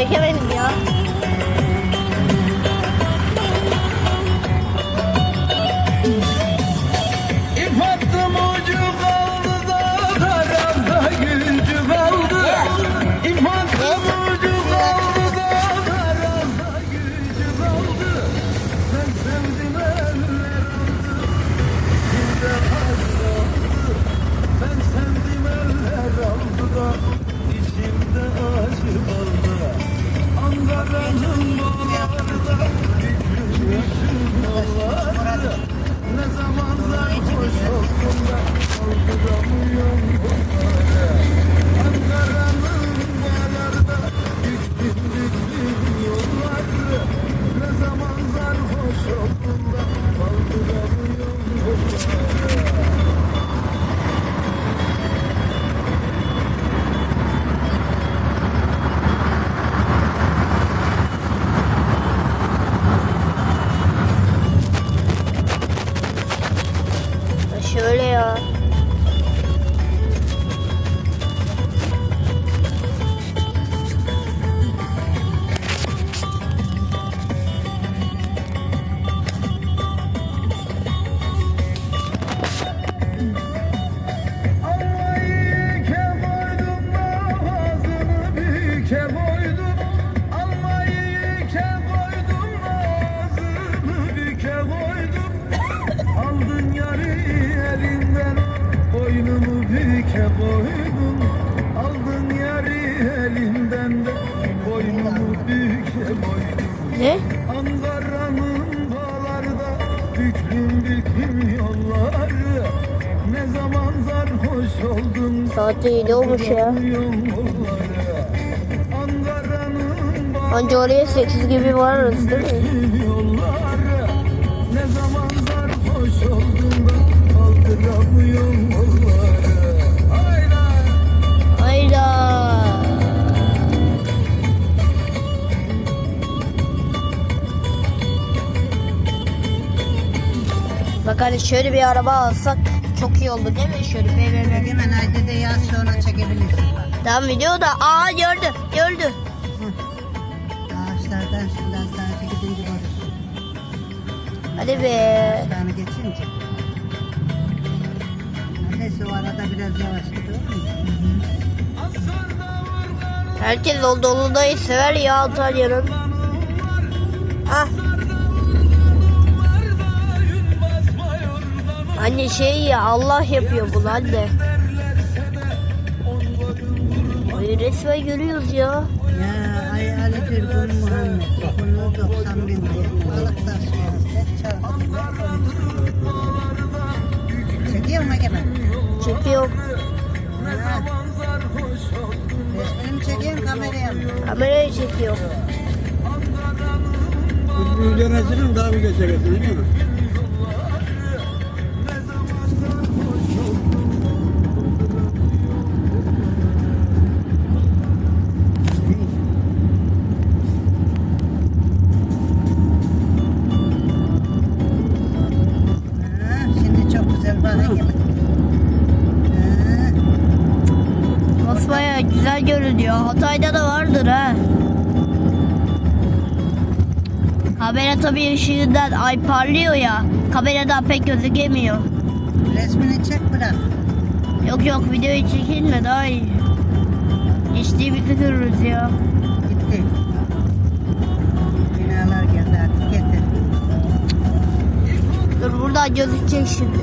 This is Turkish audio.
değil de. Az önce çekemedim ya. İp Ya Şöyle büke koydum Aldın yarı elinden de boynumu büke koydum Ne? Ankara'nın bağlarda büklüm büklüm yolları Ne zaman sarhoş oldum Saat 7 olmuş ya. Anca oraya 8 gibi varırız değil mi? Bak hani şöyle bir araba alsak çok iyi olur değil mi? Şöyle BMW. Hemen ayda da yaz sonra çekebilirsin bak. Tam video da aa gördü gördü. Ağaçlardan şundan saati gidince görürsün. Hadi be. Ağaçlarını geçince. Neyse o arada biraz yavaş gidiyor? Herkes o dolunayı sever ya Antalya'nın. Ah. Anne şey ya Allah yapıyor bunu anne. Ay resmen görüyoruz ya. Ya ay Ali bir gün Muhammed. Bunu 90 bin lira. Balıklar suya. Çekiyor mu Egemen? Çekiyor. Resmini mi çekiyorsun kameraya mı? Kamerayı çekiyor. Üzerine daha bir geçecek değil mi? Basmaya güzel görünüyor. Hatay'da da vardır ha. Kamera tabii ışığından ay parlıyor ya. Kameradan pek gözükemiyor. Resmini çek bırak. Yok yok videoyu çekilme daha iyi. İçtiğimizi görürüz ya. Gitti. Binalar geldi artık getir. Dur buradan gözükecek şimdi.